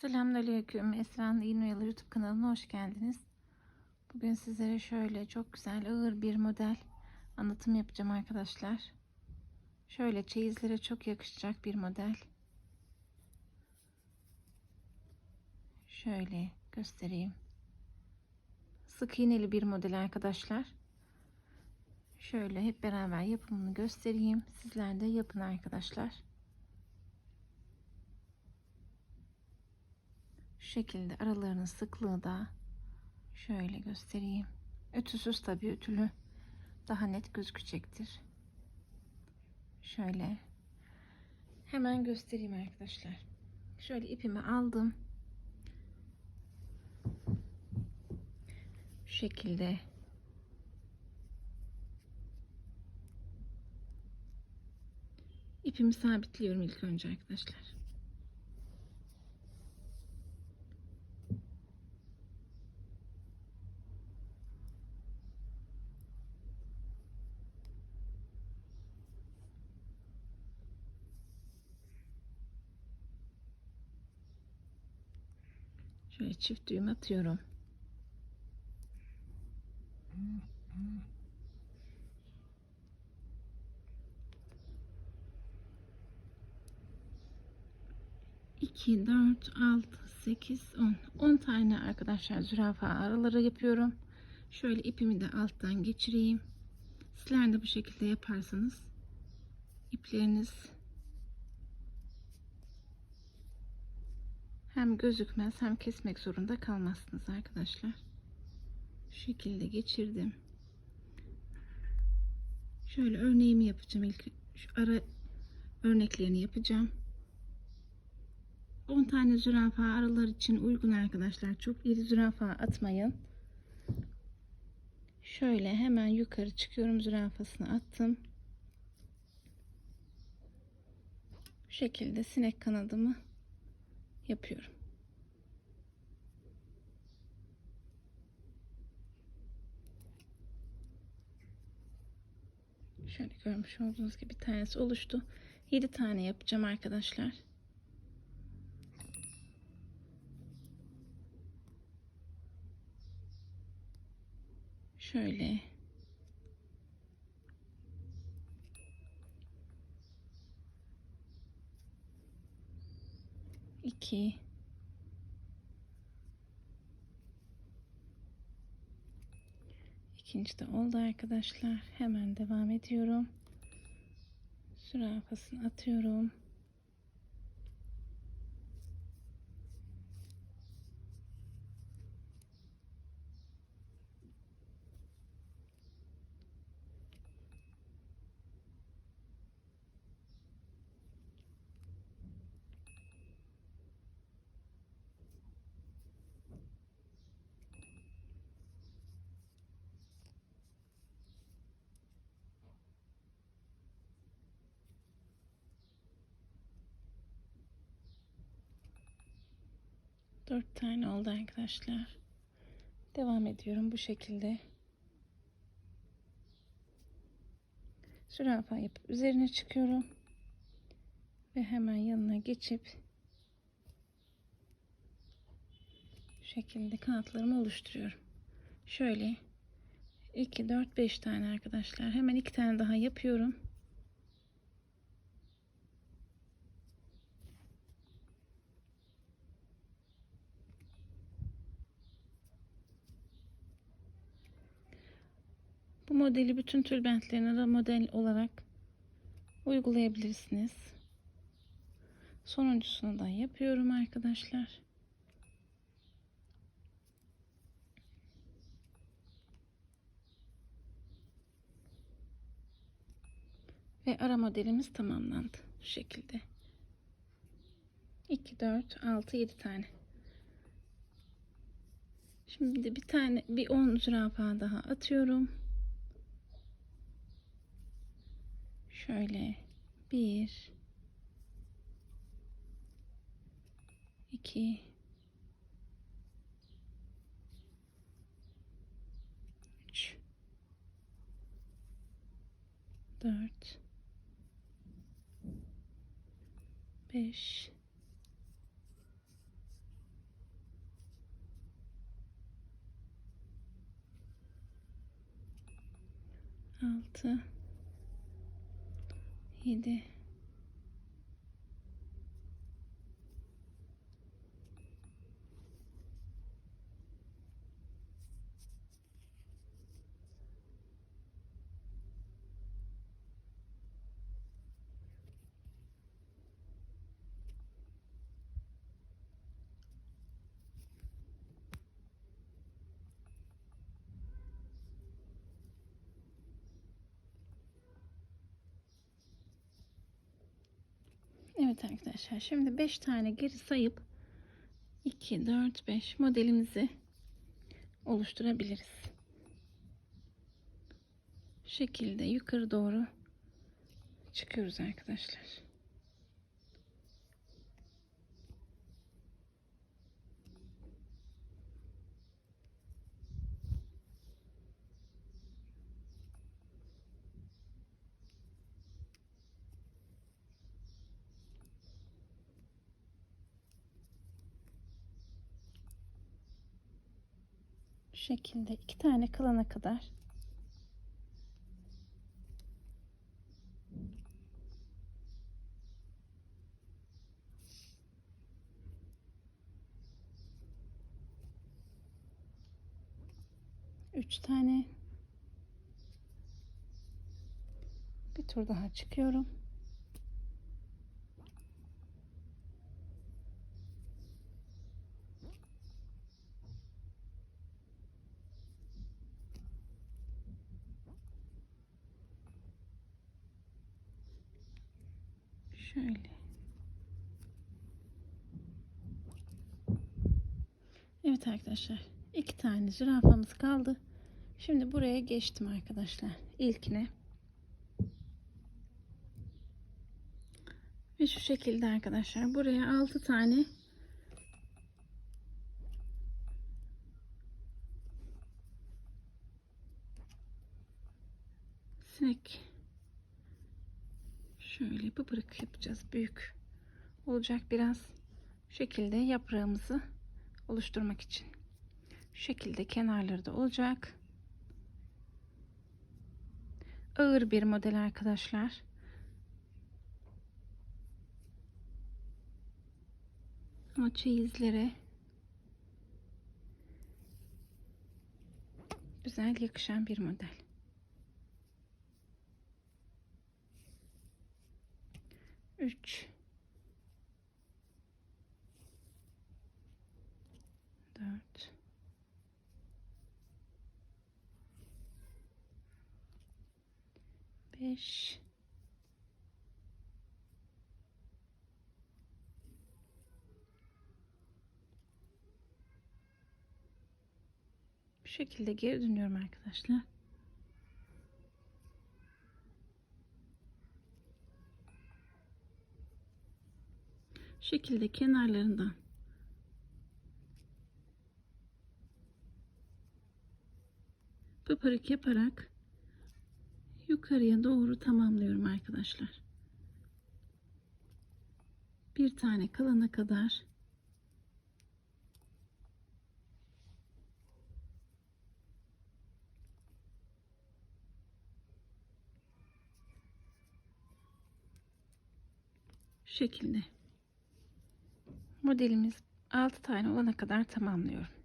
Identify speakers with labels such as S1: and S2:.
S1: Selamünaleyküm. Esra'nın İğne Oyalı YouTube kanalına hoş geldiniz. Bugün sizlere şöyle çok güzel ağır bir model anlatım yapacağım arkadaşlar. Şöyle çeyizlere çok yakışacak bir model. Şöyle göstereyim. Sık iğneli bir model arkadaşlar. Şöyle hep beraber yapımını göstereyim. Sizler de yapın arkadaşlar. Şekilde aralarının sıklığı da şöyle göstereyim. Ütüsüz tabi ütülü daha net gözükecektir. Şöyle hemen göstereyim arkadaşlar. Şöyle ipimi aldım. Şu şekilde ipimi sabitliyorum ilk önce arkadaşlar. Şöyle çift düğüm atıyorum. İki, dört, altı, sekiz, on. On tane arkadaşlar zürafa araları yapıyorum. Şöyle ipimi de alttan geçireyim. Sizler de bu şekilde yaparsanız ipleriniz hem gözükmez hem kesmek zorunda kalmazsınız arkadaşlar. Şu şekilde geçirdim. Şöyle örneğimi yapacağım ilk şu ara örneklerini yapacağım. 10 tane zürafa aralar için uygun arkadaşlar. Çok iri zürafa atmayın. Şöyle hemen yukarı çıkıyorum zürafasını attım. Bu şekilde sinek kanadımı yapıyorum. Şöyle görmüş olduğunuz gibi tanesi oluştu. 7 tane yapacağım arkadaşlar. Şöyle iki ikinci de oldu arkadaşlar. Hemen devam ediyorum. Zürafasını atıyorum Dört tane oldu arkadaşlar. Devam ediyorum bu şekilde. Zürafa yapıp üzerine çıkıyorum. Ve hemen yanına geçip şu şekilde kanatlarımı oluşturuyorum. Şöyle 2 4 5 tane arkadaşlar. Hemen iki tane daha yapıyorum. Bu modeli bütün tülbentlerine de model olarak uygulayabilirsiniz. Sonuncusunu da yapıyorum arkadaşlar. Ve ara modelimiz tamamlandı. Şu şekilde. 2, 4, 6, 7 tane. Şimdi bir tane bir 10 zürafa daha atıyorum. Şöyle bir, iki, üç, dört, beş, altı 6 7 Evet arkadaşlar şimdi 5 tane geri sayıp 2 4 5 modelimizi oluşturabiliriz. Şekilde yukarı doğru çıkıyoruz arkadaşlar. Şekilde iki tane kalana kadar üç tane bir tur daha çıkıyorum. Şöyle. Evet arkadaşlar. iki tane zürafamız kaldı. Şimdi buraya geçtim arkadaşlar. İlkine. Ve şu şekilde arkadaşlar. Buraya 6 tane sinek Şöyle pıpırık yapacağız. Büyük olacak biraz. Şu şekilde yaprağımızı oluşturmak için. Şu şekilde kenarları da olacak. Ağır bir model arkadaşlar. Ama çeyizlere güzel yakışan bir model. Üç. Dört. Beş. Bu şekilde geri dönüyorum arkadaşlar. Şekilde kenarlarından pıpırık yaparak yukarıya doğru tamamlıyorum arkadaşlar. Bir tane kalana kadar şekilde modelimiz 6 tane olana kadar tamamlıyorum.